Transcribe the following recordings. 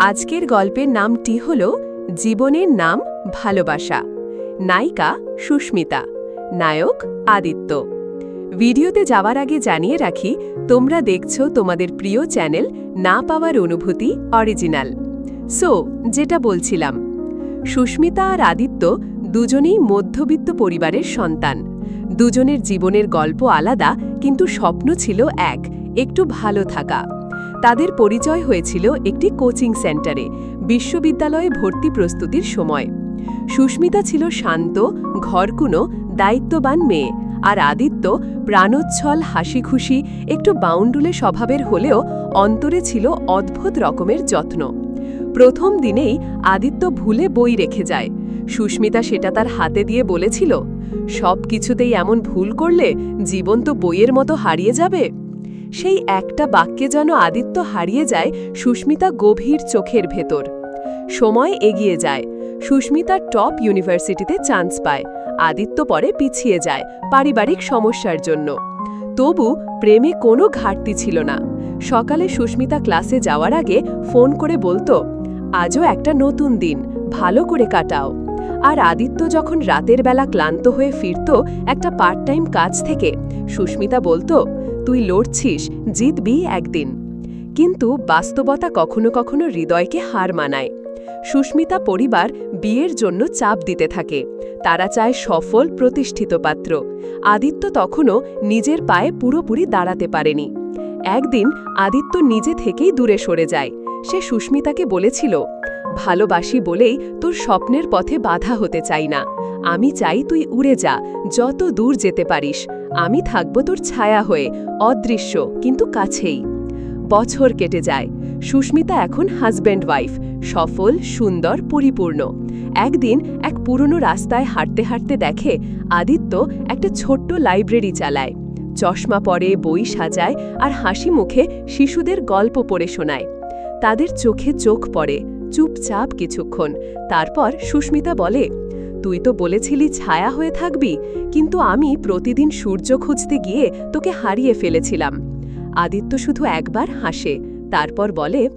আজকের গল্পের নামটি হল জীবনের নাম ভালোবাসা। নায়িকা সুস্মিতা, নায়ক আদিত্য। ভিডিওতে যাওয়ার আগে জানিয়ে রাখি, তোমরা দেখছ তোমাদের প্রিয় চ্যানেল না পাওয়ার অনুভূতি অরিজিনাল। সো, যেটা বলছিলাম, সুস্মিতা আর আদিত্য দুজনেই মধ্যবিত্ত পরিবারের সন্তান। দুজনের জীবনের গল্প আলাদা, কিন্তু স্বপ্ন ছিল এক, একটু ভালো থাকা। তাদের পরিচয় হয়েছিল একটি কোচিং সেন্টারে, বিশ্ববিদ্যালয়ে ভর্তি প্রস্তুতির সময়। সুস্মিতা ছিল শান্ত, ঘরকুনো, দায়িত্ববান মেয়ে আর আদিত্য প্রাণোচ্ছল, হাসিখুশি, একটু বাউন্ডুলে স্বভাবের হলেও অন্তরে ছিল অদ্ভুত রকমের যত্ন। প্রথম দিনেই আদিত্য ভুলে বই রেখে যায়। সুস্মিতা সেটা তার হাতে দিয়ে বলেছিল সব কিছুতেই এমন ভুল করলে জীবন তো বইয়ের মতো হারিয়ে যাবে। সেই একটা বাক্যে যেন আদিত্য হারিয়ে যায় সুস্মিতা গভীর চোখের ভেতর। সময় এগিয়ে যায়। সুস্মিতা টপ ইউনিভার্সিটিতে চান্স পায়। আদিত্য পরে পিছিয়ে যায় পারিবারিক সমস্যার জন্য। তবু প্রেমে কোনো ঘাটতি ছিল না। সকালে সুস্মিতা ক্লাসে যাওয়ার আগে ফোন করে বলতো, আজও একটা নতুন দিন, ভালো করে কাটাও। আর আদিত্য যখন রাতের বেলা ক্লান্ত হয়ে ফিরত একটা পার্ট টাইম কাজ থেকে, সুস্মিতা বলতো, তুই লড়ছিস, জিতবি একদিন। কিন্তু বাস্তবতা কখনো কখনো হৃদয়কে হার মানায়। সুস্মিতা পরিবার বিয়ের জন্য চাপ দিতে থাকে। তারা চায় সফল, প্রতিষ্ঠিত পাত্র। আদিত্য তখনও নিজের পায়ে পুরোপুরি দাঁড়াতে পারেনি। একদিন আদিত্য নিজে থেকেই দূরে সরে যায়। সে সুস্মিতাকে বলেছিল ভালোবাসি বলেই তোর স্বপ্নের পথে বাধা হতে চাই না। আমি চাই তুই উড়ে যা, যত দূর যেতে পারিস। আমি থাকব তোর ছায়া হয়ে, অদৃশ্য, কিন্তু কাছেই। বছর কেটে যায়, সুস্মিতা এখন হাজব্যান্ড ওয়াইফ সফল, সুন্দর, পরিপূর্ণ। একদিন এক পুরনো রাস্তায় হাঁটতে হাঁটতে দেখে আদিত্য একটা ছোট্ট লাইব্রেরি চালায়। চশমা পরে, বই সাজায় আর হাসি মুখে শিশুদের গল্প পড়ে শোনায়। তাদের চোখে চোখ পড়ে। চুপচাপ কিছুক্ষণ। তারপর সুস্মিতা বলে, তুই তো বলেছিলি ছায়া হয়ে থাকবি, কিন্তু আমি প্রতিদিন সূর্য খুঁজতে গিয়ে তোকে হারিয়ে ফেলেছিলাম। আদিত্য শুধু একবার হাসে, তারপর বলে,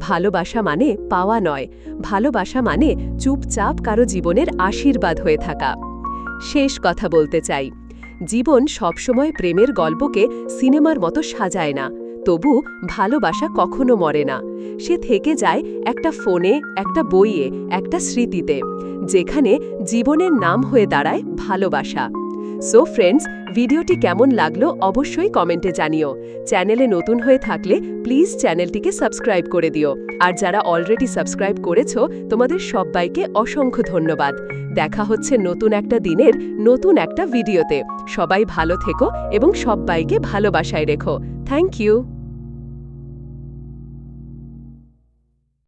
ভালোবাসা মানে পাওয়া নয়, ভালোবাসা মানে চুপচাপ কারও জীবনের আশীর্বাদ হয়ে থাকা। শেষ কথা বলতে চাই। জীবন সবসময় প্রেমের গল্পকে সিনেমার মতো সাজায় না, তবু ভালোবাসা কখনো মরে না। সে থেকে যায় একটা ফোনে, একটা বইয়ে, একটা স্মৃতিতে, যেখানে জীবনের নাম হয়ে দাঁড়ায় ভালোবাসা। সো ফ্রেন্ডস ভিডিওটি কেমন লাগল অবশ্যই কমেন্টে জানিও। চ্যানেলে নতুন হয়ে থাকলে প্লিজ চ্যানেলটিকে সাবস্ক্রাইব করে দিও। আর যারা অলরেডি সাবস্ক্রাইব করেছ, তোমাদের সবাইকে অসংখ্য ধন্যবাদ। দেখা হচ্ছে নতুন একটা দিনের নতুন একটা ভিডিওতে। সবাই ভালো থেকো এবং সবাইকে ভালোবাসায় রেখো। Thank you